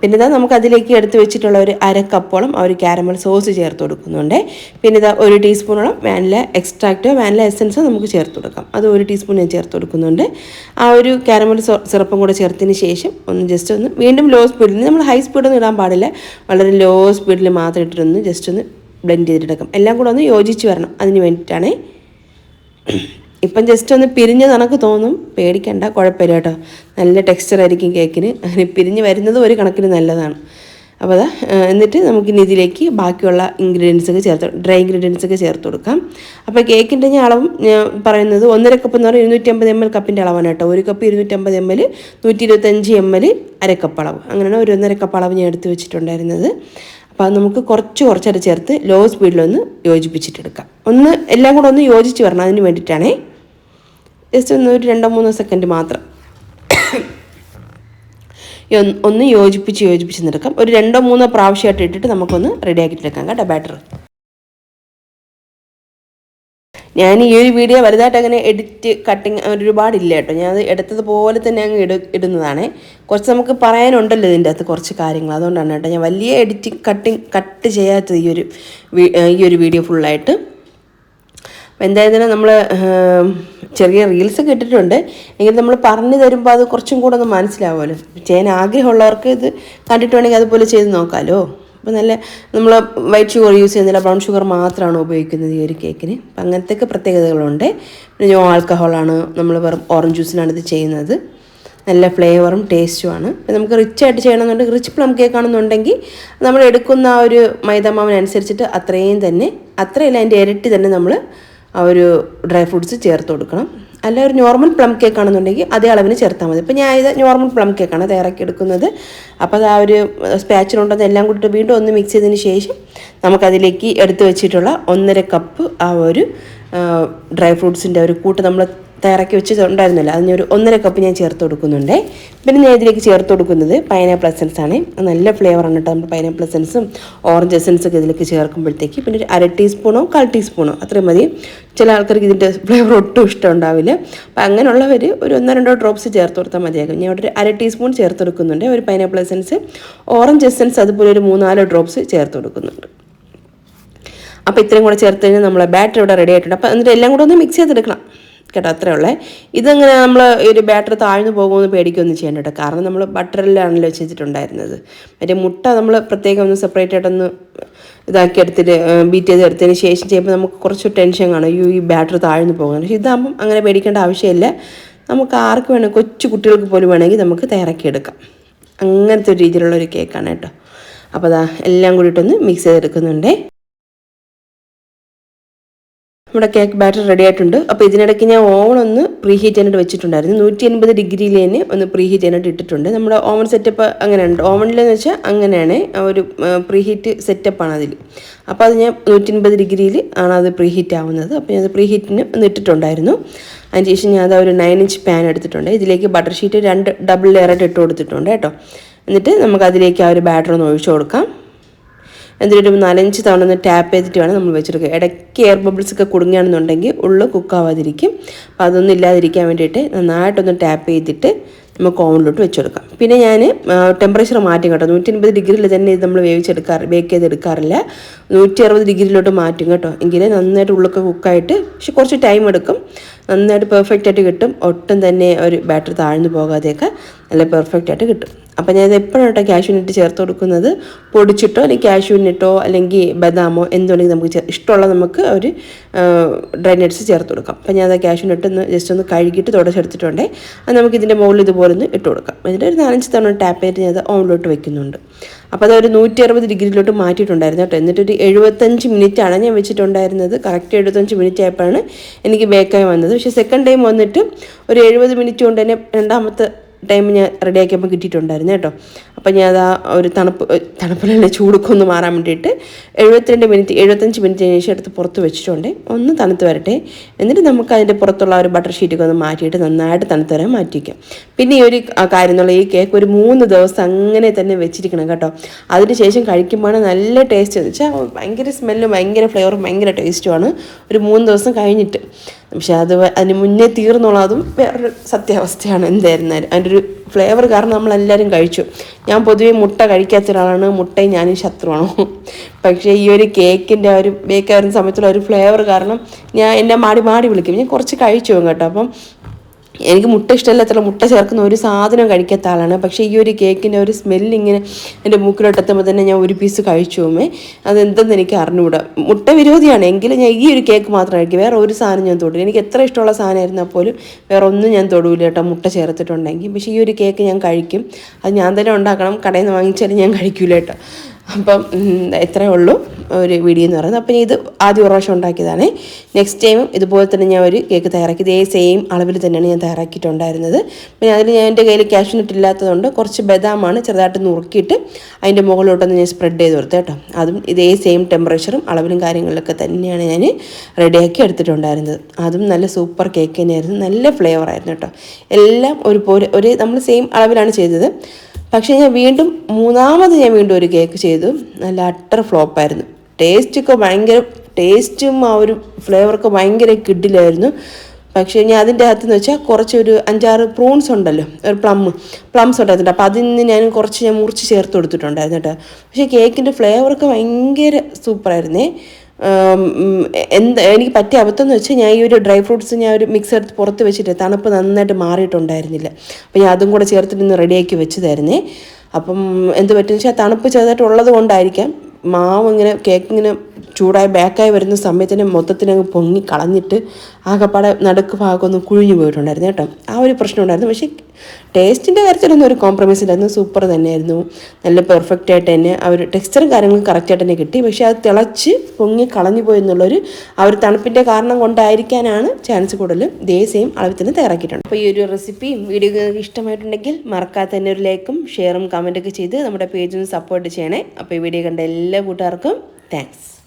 പിന്നെ ഇതാ നമുക്ക് അതിലേക്ക് എടുത്ത് വെച്ചിട്ടുള്ള ഒരു അര കപ്പോളം ആ ഒരു ക്യാരമൽ സോസ് ചേർത്ത് കൊടുക്കുന്നുണ്ട്. പിന്നെ ഇതാ ഒരു ടീസ്പൂണോളം വാനില എക്സ്ട്രാക്റ്റോ വാനില എസൻസോ നമുക്ക് ചേർത്ത് കൊടുക്കാം. അത് ഒരു ടീസ്പൂൺ ഞാൻ ചേർത്ത് കൊടുക്കുന്നുണ്ട്. ആ ഒരു ക്യാരമൽ സിറപ്പും കൂടെ ചേർത്തതിന് ശേഷം ഒന്ന് ജസ്റ്റ് ഒന്ന് വീണ്ടും ലോ സ്പീഡിൽ നമ്മൾ ഹൈ സ്പീഡൊന്നും ഇടാൻ പാടില്ല. വളരെ ലോ സ്പീഡിൽ മാത്രം ഇട്ടിട്ടൊന്ന് ജസ്റ്റ് ഒന്ന് ബ്ലെൻഡ് ചെയ്തിട്ടെടുക്കാം എല്ലാം കൂടെ ഒന്ന് യോജിച്ച് വരണം അതിന് വേണ്ടിയിട്ടാണേ. ഇപ്പം ജസ്റ്റ് ഒന്ന് പിരിഞ്ഞ് നിനക്ക് തോന്നും. പേടിക്കണ്ട കുഴപ്പമില്ല കേട്ടോ. നല്ല ടെക്സ്ചർ ആയിരിക്കും കേക്കിന് അങ്ങനെ പിരിഞ്ഞ് വരുന്നത് ഒരു കണക്കിന് നല്ലതാണ്. അപ്പോൾ അതാ എന്നിട്ട് നമുക്കിനി ഇതിലേക്ക് ബാക്കിയുള്ള ഇൻഗ്രീഡിയൻസ് ഒക്കെ ചേർത്ത് ഡ്രൈ ഇൻഗ്രീഡിയൻസ് ഒക്കെ ചേർത്ത് കൊടുക്കാം. അപ്പോൾ കേക്കിന്റെ ഞാൻ അളവും പറയുന്നത് ഒന്നര കപ്പ് എന്ന് പറഞ്ഞാൽ ഇരുന്നൂറ്റമ്പത് എം എൽ കപ്പിന്റെ അളവാണ് കേട്ടോ. ഒരു കപ്പ് ഇരുന്നൂറ്റമ്പത് എം എൽ നൂറ്റി ഇരുപത്തഞ്ച് എം എൽ അരക്കപ്പ് അളവ്. അങ്ങനെയാണ് ഒരു ഒന്നര കപ്പ് അളവ് ഞാൻ എടുത്ത് വെച്ചിട്ടുണ്ടായിരുന്നത്. അപ്പോൾ നമുക്ക് കുറച്ച് കുറച്ചായിട്ട് ചേർത്ത് ലോ സ്പീഡിലൊന്ന് യോജിപ്പിച്ചിട്ടെടുക്കാം. ഒന്ന് എല്ലാം കൂടെ ഒന്ന് യോജിച്ച് വരണം അതിന് വേണ്ടിയിട്ടാണേ. ജസ്റ്റ് ഒന്ന് ഒരു രണ്ടോ മൂന്നോ സെക്കൻഡ് മാത്രം. ഒന്ന് യോജിപ്പിച്ച് യോജിപ്പിച്ച് നിൽക്കാം. ഒരു രണ്ടോ മൂന്നോ പ്രാവശ്യമായിട്ട് ഇട്ടിട്ട് നമുക്കൊന്ന് റെഡിയാക്കിയിട്ടെടുക്കാം കേട്ടോ ബാറ്റർ ഞാൻ ഈ ഒരു വീഡിയോ വലുതായിട്ട് അങ്ങനെ എഡിറ്റ് കട്ടിങ് ഒരുപാടില്ല കേട്ടോ. ഞാൻ എടുത്തതുപോലെ തന്നെ അങ്ങ് ഇട ഇടുന്നതാണ്. കുറച്ച് നമുക്ക് പറയാനുണ്ടല്ലോ ഇതിന്റെ അകത്ത് കുറച്ച് കാര്യങ്ങൾ. അതുകൊണ്ടാണ് കേട്ടോ ഞാൻ വലിയ എഡിറ്റിങ് കട്ടിങ് കട്ട് ചെയ്യാത്തത് ഈ ഒരു ഈ ഒരു വീഡിയോ ഫുള്ളായിട്ട് എന്തായാലും നമ്മൾ ചെറിയ റീൽസ് ഇട്ടിട്ടുണ്ട്. എങ്കിൽ നമ്മൾ പറഞ്ഞു തരുമ്പോൾ അത് കുറച്ചും കൂടെ ഒന്ന് മനസ്സിലാവുമല്ലോ. ചെയ്യാൻ ആഗ്രഹമുള്ളവർക്ക് ഇത് കണ്ടിട്ടുണ്ടെങ്കിൽ അതുപോലെ ചെയ്ത് നോക്കാമല്ലോ അപ്പോൾ നല്ല നമ്മൾ വൈറ്റ് ഷുഗർ യൂസ് ചെയ്യുന്നില്ല ബ്രൗൺ ഷുഗർ മാത്രമാണ് ഉപയോഗിക്കുന്നത് ഈ ഒരു കേക്കിന് അപ്പം അങ്ങനത്തെയൊക്കെ പ്രത്യേകതകളുണ്ട്. പിന്നെ നോ ആൽക്കഹോളാണ് നമ്മൾ വെറും ഓറഞ്ച് ജ്യൂസിനാണ് ഇത് ചെയ്യുന്നത്. നല്ല ഫ്ലേവറും ടേസ്റ്റുമാണ് ഇപ്പം നമുക്ക് റിച്ച് ആയിട്ട് ചെയ്യണമെന്നുണ്ടെങ്കിൽ റിച്ച് പ്ലം കേക്ക് ആണെന്നുണ്ടെങ്കിൽ നമ്മൾ എടുക്കുന്ന ആ ഒരു മൈദാമാവിനനുസരിച്ചിട്ട് അത്രയും തന്നെ അത്രയല്ല അതിന്റെ ഇരട്ടി തന്നെ നമ്മൾ ആ ഒരു ഡ്രൈ ഫ്രൂട്ട്സ് ചേർത്ത് കൊടുക്കണം. അല്ല ഒരു നോർമൽ പ്ലം കേക്ക് ആണെന്നുണ്ടെങ്കിൽ അതേ അളവിന് ചേർത്താൽ മതി. ഇപ്പോൾ ഞാൻ ഇത് നോർമൽ പ്ലം കേക്കാണ് തയ്യാറാക്കി എടുക്കുന്നത്. അപ്പോൾ അത് ആ ഒരു സ്പാച്ചിലുണ്ടെന്ന് എല്ലാം കൂടിയിട്ട് വീണ്ടും ഒന്ന് മിക്സ് ചെയ്തതിന് ശേഷം നമുക്കതിലേക്ക് എടുത്തു വെച്ചിട്ടുള്ള ഒന്നര കപ്പ് ആ ഒരു ഡ്രൈ ഫ്രൂട്ട്സിന്റെ ഒരു കൂട്ട് നമ്മൾ തയ്യാറാക്കി വെച്ചിട്ടുണ്ടായിരുന്നല്ലോ. അതിന് ഒരു ഒന്നര കപ്പ് ഞാൻ ചേർത്ത് കൊടുക്കുന്നുണ്ട്. പിന്നെ ഞാൻ ഇതിലേക്ക് ചേർത്ത് കൊടുക്കുന്നത് പൈനാപ്പിൾ എസൻസ് ആണ്. നല്ല ഫ്ലേവറാണ് കേട്ടോ നമ്മൾ പൈനാപ്പിൾ എസൻസും ഓറഞ്ച് എസൻസും ഒക്കെ ഇതിലേക്ക് ചേർക്കുമ്പോഴത്തേക്ക്. പിന്നെ ഒരു അര ടീസ്പൂണോ കാൽ ടീസ്പൂണോ അത്രയും മതി. ചില ആൾക്കാർക്ക് ഇതിന്റെ ഫ്ലേവർ ഒട്ടും ഇഷ്ടം ഉണ്ടാവില്ല. അപ്പം അങ്ങനെയുള്ളവർ ഒരു ഒന്നോ രണ്ടോ ഡ്രോപ്സ് ചേർത്ത് കൊടുത്താൽ മതിയാകും. ഞാൻ ഒരു അര ടീസ്പൂൺ ചേർത്ത് കൊടുക്കുന്നുണ്ട്. ഒരു പൈനാപ്പിൾ എസൻസ് ഓറഞ്ച് എസൻസ് അതുപോലെ ഒരു മൂന്നാലോ ഡ്രോപ്സ് ചേർത്ത് കൊടുക്കുന്നുണ്ട്. അപ്പോൾ ഇത്രയും കൂടെ ചേർത്ത് കഴിഞ്ഞാൽ നമ്മളെ ബാറ്റർ ഇവിടെ റെഡി ആയിട്ടുണ്ട്. അപ്പോൾ എന്നിട്ട് എല്ലാം കൂടെ ഒന്ന് മിക്സ് ചെയ്തെടുക്കണം. കേട്ടോ അത്രേ ഉള്ളേ. ഇതങ്ങനെ നമ്മൾ ഒരു ബാറ്റർ താഴ്ന്നു പോകുമെന്ന് പേടിക്കൊന്നും ചെയ്യണ്ട കേട്ടോ. കാരണം നമ്മൾ ബട്ടറിലാണല്ലോ വെച്ചിട്ടുണ്ടായിരുന്നത്. മറ്റേ മുട്ട നമ്മൾ പ്രത്യേകം ഒന്ന് സെപ്പറേറ്റ് ആയിട്ടൊന്ന് ഇതാക്കി എടുത്തിട്ട് ബീറ്റ് ചെയ്ത് എടുത്തതിന് ശേഷം ചെയ്യുമ്പോൾ നമുക്ക് കുറച്ച് ടെൻഷൻ കാണും. അയ്യോ ഈ ബാറ്റർ താഴ്ന്നു പോകാൻ പക്ഷേ ഇതാകുമ്പം അങ്ങനെ പേടിക്കേണ്ട ആവശ്യമില്ല. നമുക്ക് ആർക്ക് വേണം കൊച്ചു കുട്ടികൾക്ക് പോലും വേണമെങ്കിൽ നമുക്ക് തയ്യാറാക്കി എടുക്കാം. അങ്ങനത്തെ ഒരു രീതിയിലുള്ള ഒരു കേക്കാണ് കേട്ടോ. അപ്പോൾ അതാ എല്ലാം കൂടിയിട്ടൊന്ന് മിക്സ് ചെയ്തെടുക്കുന്നുണ്ടേ. നമ്മുടെ കേക്ക് ബാറ്റർ റെഡി ആയിട്ടുണ്ട്. അപ്പോൾ ഇതിനിടയ്ക്ക് ഞാൻ ഓവൺ ഒന്ന് പ്രീഹീറ്റ് ചെയ്യാനായിട്ട് വെച്ചിട്ടുണ്ടായിരുന്നു. നൂറ്റി എൺപത് ഡിഗ്രിയിൽ തന്നെ ഒന്ന് പ്രീഹീറ്റ് ചെയ്യാനായിട്ട് ഇട്ടിട്ടുണ്ട്. നമ്മുടെ ഓവൺ സെറ്റപ്പ് അങ്ങനെയുണ്ട്. ഓവണിലെന്ന് വെച്ചാൽ അങ്ങനെയാണ്. ഒരു പ്രീഹീറ്റ് സെറ്റപ്പാണ് അതിൽ അപ്പോൾ അത് ഞാൻ നൂറ്റി എൺപത് ഡിഗ്രിയിൽ ആണ് അത് പ്രീഹീറ്റ് ആവുന്നത്. അപ്പോൾ ഞാൻ അത് പ്രീ ഹീറ്റിന് ഒന്ന് ഇട്ടിട്ടുണ്ടായിരുന്നു. അതിന് ശേഷം ഞാൻ അത് ഒരു നയൻ ഇഞ്ച് പാൻ എടുത്തിട്ടുണ്ട്. ഇതിലേക്ക് ബട്ടർ ഷീറ്റ് രണ്ട് ഡബിൾ ലെയറായിട്ട് ഇട്ട് കൊടുത്തിട്ടുണ്ട് കേട്ടോ. എന്നിട്ട് നമുക്ക് അതിലേക്ക് ആ ഒരു ബാറ്റർ ഒന്ന് ഒഴിച്ചു കൊടുക്കാം. എന്നിട്ട് നാലഞ്ച് തവണ ഒന്ന് ടാപ്പ് ചെയ്തിട്ട് വേണം നമ്മൾ വെച്ചെടുക്കുക. ഇടയ്ക്ക് എയർ ബബിൾസ് ഒക്കെ കുടുങ്ങുകയാണെന്നുണ്ടെങ്കിൽ ഉള്ളു കുക്കാവാതിരിക്കും അപ്പോൾ അതൊന്നും ഇല്ലാതിരിക്കാൻ വേണ്ടിയിട്ട് നന്നായിട്ടൊന്ന് ടാപ്പ് ചെയ്തിട്ട് നമുക്ക് ഓവനിലോട്ട് വെച്ചെടുക്കാം. പിന്നെ ഞാൻ ടെമ്പറേച്ചർ മാറ്റും കേട്ടോ. നൂറ്റി അൻപത് ഡിഗ്രിയിൽ തന്നെ ഇത് നമ്മൾ വേവിച്ചെടുക്കാറ് ബേക്ക് ചെയ്തെടുക്കാറില്ല. നൂറ്റി അറുപത് ഡിഗ്രിയിലോട്ട് മാറ്റും കേട്ടോ. എങ്കിലേ നന്നായിട്ട് ഉള്ളൊക്കെ കുക്കായിട്ട് പക്ഷെ കുറച്ച് ടൈം എടുക്കും. നന്നായിട്ട് പെർഫെക്റ്റ് ആയിട്ട് കിട്ടും. ഒട്ടും തന്നെ ഒരു ബാറ്റർ താഴ്ന്നു പോകാതെയൊക്കെ നല്ല പെർഫെക്റ്റ് ആയിട്ട് കിട്ടും. അപ്പം ഞാൻ എപ്പോഴാണ് കേട്ടോ കാഷ്യൂനിട്ട് ചേർത്ത് കൊടുക്കുന്നത്? പൊടിച്ചിട്ടോ അല്ലെങ്കിൽ കാഷ്യൂനിട്ടോ അല്ലെങ്കിൽ ബദാമോ എന്തുണ്ടെങ്കിൽ നമുക്ക് ഇഷ്ടമുള്ള നമുക്ക് ഒരു ഡ്രൈ നട്ട്സ് ചേർത്ത് കൊടുക്കാം. അപ്പം ഞാൻ അത് കാഷ്യൂനിട്ട് ഒന്ന് ജസ്റ്റ് ഒന്ന് കഴുകിയിട്ട് തുടച്ചെടുത്തിട്ടുണ്ടേ. അത് നമുക്ക് ഇതിന്റെ മുകളിൽ ഇതുപോലെ ഒന്ന് ഇട്ട് കൊടുക്കാം. എന്നിട്ട് ഒരു നാലഞ്ച് തവണ ടാപ്പ് ചെയ്തിട്ട് ഞാൻ അത് ഓണിലോട്ട് വെക്കുന്നുണ്ട്. അപ്പോൾ അതൊരു നൂറ്റി അറുപത് ഡിഗ്രിയിലോട്ട് മാറ്റിയിട്ടുണ്ടായിരുന്നു കേട്ടോ. എന്നിട്ടൊരു എഴുപത്തഞ്ച് ആണ് ഞാൻ വെച്ചിട്ടുണ്ടായിരുന്നത്. കറക്റ്റ് എഴുപത്തഞ്ച് മിനിറ്റ് ആയപ്പോഴാണ് എനിക്ക് ബേക്കായി വന്നത്. പക്ഷേ സെക്കൻഡ് ടൈം വന്നിട്ട് ഒരു എഴുപത് മിനിറ്റ് കൊണ്ട് തന്നെ രണ്ടാമത്തെ ടൈം ഞാൻ റെഡിയാക്കിയപ്പോൾ കിട്ടിയിട്ടുണ്ടായിരുന്നു കേട്ടോ. അപ്പോൾ ഞാൻ അതാ ഒരു തണുപ്പ് തണുപ്പിലുള്ള ചൂടൊക്കെ ഒന്ന് മാറാൻ വേണ്ടിയിട്ട് എഴുപത്തിരണ്ട് മിനിറ്റ് എഴുപത്തഞ്ച് മിനിറ്റിന് ശേഷം എടുത്ത് പുറത്ത് വെച്ചിട്ടുണ്ട്. ഒന്ന് തണുത്ത് വരട്ടെ. എന്നിട്ട് നമുക്ക് അതിന്റെ പുറത്തുള്ള ഒരു ബട്ടർ ഷീറ്റൊക്കെ ഒന്ന് മാറ്റിയിട്ട് നന്നായിട്ട് തണുത്ത് വരാൻ മാറ്റി വയ്ക്കാം. പിന്നെ ഈ ഒരു കാര്യം എന്നുള്ള ഈ കേക്ക് ഒരു മൂന്ന് ദിവസം അങ്ങനെ തന്നെ വെച്ചിരിക്കണം കേട്ടോ. അതിന് ശേഷം കഴിക്കുമ്പോൾ നല്ല ടേസ്റ്റ് എന്ന് വെച്ചാൽ ഭയങ്കര സ്മെല്ലും ഭയങ്കര ഫ്ലേവറും ഭയങ്കര ടേസ്റ്റുമാണ് ഒരു മൂന്ന് ദിവസം കഴിഞ്ഞിട്ട്. പക്ഷെ അത് അതിന് മുന്നേ തീർന്നോളാം അതും വേറൊരു സത്യാവസ്ഥയാണ് എന്തായിരുന്നാലും. അതിന്റെ ഒരു ഫ്ലേവർ കാരണം നമ്മൾ നമ്മളെല്ലാവരും കഴിച്ചു. ഞാൻ പൊതുവേ മുട്ട കഴിക്കാത്ത ഒരാളാണ്. മുട്ടയും ഞാനും ശത്രുവാണ്. പക്ഷേ ഈ ഒരു കേക്കിന്റെ ഒരു ബേക്ക് ആയിരുന്ന സമയത്തുള്ള ഒരു ഫ്ലേവർ കാരണം ഞാൻ എന്നെ മാടി മാടി വിളിക്കും. ഞാൻ കുറച്ച് കഴിച്ചു കേട്ടോ. അപ്പം എനിക്ക് മുട്ട ഇഷ്ടമല്ലാത്ത മുട്ട ചേർക്കുന്ന ഒരു സാധനം കഴിക്കാത്ത ആളാണ്. പക്ഷേ ഈ ഒരു കേക്കിന്റെ ഒരു സ്മെല്ല് ഇങ്ങനെ എന്റെ മൂക്കിലോട്ടെത്തുമ്പോൾ തന്നെ ഞാൻ ഒരു പീസ് കഴിച്ചു പോമേ അതെന്തെന്ന് എനിക്ക് അറിഞ്ഞുകൂടാ മുട്ട വിരോധിയാണ്. എങ്കിലും ഞാൻ ഈ ഒരു കേക്ക് മാത്രം കഴിക്കും വേറെ ഒരു സാധനം ഞാൻ തൊടില്ല. എനിക്ക് എത്ര ഇഷ്ടമുള്ള സാധനമായിരുന്നാൽ പോലും വേറെ ഒന്നും ഞാൻ തൊടൂല കേട്ടോ മുട്ട ചേർത്തിട്ടുണ്ടെങ്കിൽ. പക്ഷേ ഈ ഒരു കേക്ക് ഞാൻ കഴിക്കും. അത് ഞാൻ തന്നെ ഉണ്ടാക്കണം. കടയിൽ നിന്ന് വാങ്ങിച്ചാലും ഞാൻ കഴിക്കൂല കേട്ടോ. അപ്പം ഇത്രയേ ഉള്ളൂ ഒരു വീഡിയോ എന്ന് പറയുന്നത്. അപ്പം ഇത് ആദ്യം പ്രാവശ്യം ഉണ്ടാക്കിയതാണ്. നെക്സ്റ്റ് ടൈമും ഇതുപോലെ തന്നെ ഞാൻ ഒരു കേക്ക് തയ്യാറാക്കി. ഇതേ സെയിം അളവിൽ തന്നെയാണ് ഞാൻ തയ്യാറാക്കിയിട്ടുണ്ടായിരുന്നത്. പിന്നെ അതിൽ ഞാൻ എന്റെ കയ്യിൽ ക്യാഷ് ഇല്ലാത്തതുകൊണ്ട് കുറച്ച് ബദാമാണ് ചെറുതായിട്ട് നുറുക്കിയിട്ട് അതിന്റെ മുകളിലോട്ടൊന്ന് ഞാൻ സ്പ്രെഡ് ചെയ്ത് കൊടുത്തു കേട്ടോ. അതും ഇതേ സെയിം ടെമ്പറേച്ചറും അളവിലും കാര്യങ്ങളിലൊക്കെ തന്നെയാണ് ഞാൻ റെഡിയാക്കി എടുത്തിട്ടുണ്ടായിരുന്നത്. അതും നല്ല സൂപ്പർ കേക്ക് തന്നെയായിരുന്നു. നല്ല ഫ്ലേവർ ആയിരുന്നു കേട്ടോ. എല്ലാം ഒരു പോലെ ഒരു നമ്മൾ സെയിം അളവിലാണ് ചെയ്തത്. പക്ഷേ ഞാൻ വീണ്ടും മൂന്നാമത് ഞാൻ വീണ്ടും ഒരു കേക്ക് ചെയ്തു. നല്ല അട്ടർ ഫ്ലോപ്പായിരുന്നു ടേസ്റ്റൊക്കെ ഭയങ്കര ടേസ്റ്റും ആ ഒരു ഫ്ലേവറൊക്കെ ഭയങ്കര കിഡിലായിരുന്നു പക്ഷേ ഞാൻ അതിന്റെ അകത്ത് എന്ന് വെച്ചാൽ കുറച്ചൊരു അഞ്ചാറ് പ്രൂൺസ് ഉണ്ടല്ലോ. ഒരു പ്ലം പ്ലംസ് ഉണ്ടായിരുന്നു. അപ്പോൾ അതിൽ നിന്ന് ഞാൻ കുറച്ച് ഞാൻ മുറിച്ച് ചേർത്ത് കൊടുത്തിട്ടുണ്ടായിരുന്നു കേട്ടോ. പക്ഷേ കേക്കിന്റെ ഫ്ലേവറൊക്കെ ഭയങ്കര സൂപ്പറായിരുന്നേ എന്ത് എനിക്ക് പറ്റിയ അബദ്ധം എന്ന് വെച്ചാൽ ഞാൻ ഈ ഒരു ഡ്രൈ ഫ്രൂട്ട്സ് ഞാൻ ഒരു മിക്സ് എടുത്ത് പുറത്ത് വെച്ചിട്ട് തണുപ്പ് നന്നായിട്ട് മാറിയിട്ടുണ്ടായിരുന്നില്ല. അപ്പോൾ ഞാൻ അതും കൂടെ ചേർത്തിട്ട് ഇന്ന് റെഡിയാക്കി വെച്ചതായിരുന്നേ. അപ്പം എന്ത് പറ്റുമെന്ന് വെച്ചാൽ തണുപ്പ് ചെറുതായിട്ട് ഉള്ളത് കൊണ്ടായിരിക്കാം. മാവ് ഇങ്ങനെ കേക്ക് ഇങ്ങനെ ചൂടായി ബാക്കായി വരുന്ന സമയത്തിന് മൊത്തത്തിനങ്ങ് പൊങ്ങി കളഞ്ഞിട്ട് ആകപ്പാടെ നടുക്ക് ഭാഗമൊന്നും കുഴിഞ്ഞു പോയിട്ടുണ്ടായിരുന്നു കേട്ടോ. ആ ഒരു പ്രശ്നം ഉണ്ടായിരുന്നു. പക്ഷേ ടേസ്റ്റിന്റെ കാര്യത്തിലൊന്നും ഒരു കോംപ്രമൈസ് ഇല്ലായിരുന്നു സൂപ്പർ തന്നെയായിരുന്നു. നല്ല പെർഫെക്റ്റ് ആയിട്ട് തന്നെ ആ ഒരു ടെക്സ്ചറും കാര്യങ്ങളും കറക്റ്റായിട്ട് തന്നെ കിട്ടി. പക്ഷേ അത് തിളച്ച് പൊങ്ങി കളഞ്ഞു പോയി എന്നുള്ളൊരു ആ ഒരു തണുപ്പിന്റെ കാരണം കൊണ്ടായിരിക്കാനാണ് ചാൻസ് കൂടുതൽ സെയിം അളവിൽ തന്നെ തയ്യാറാക്കിയിട്ടുണ്ട്. അപ്പോൾ ഈ ഒരു റെസിപ്പിയും വീഡിയോ ഇഷ്ടമായിട്ടുണ്ടെങ്കിൽ മറക്കാതെ തന്നെ ഒരു ലൈക്കും ഷെയറും കമന്റൊക്കെ ചെയ്ത് നമ്മുടെ പേജൊന്ന് സപ്പോർട്ട് ചെയ്യണേ. അപ്പോൾ ഈ വീഡിയോ കണ്ട എല്ലാ കൂട്ടുകാർക്കും താങ്ക്സ്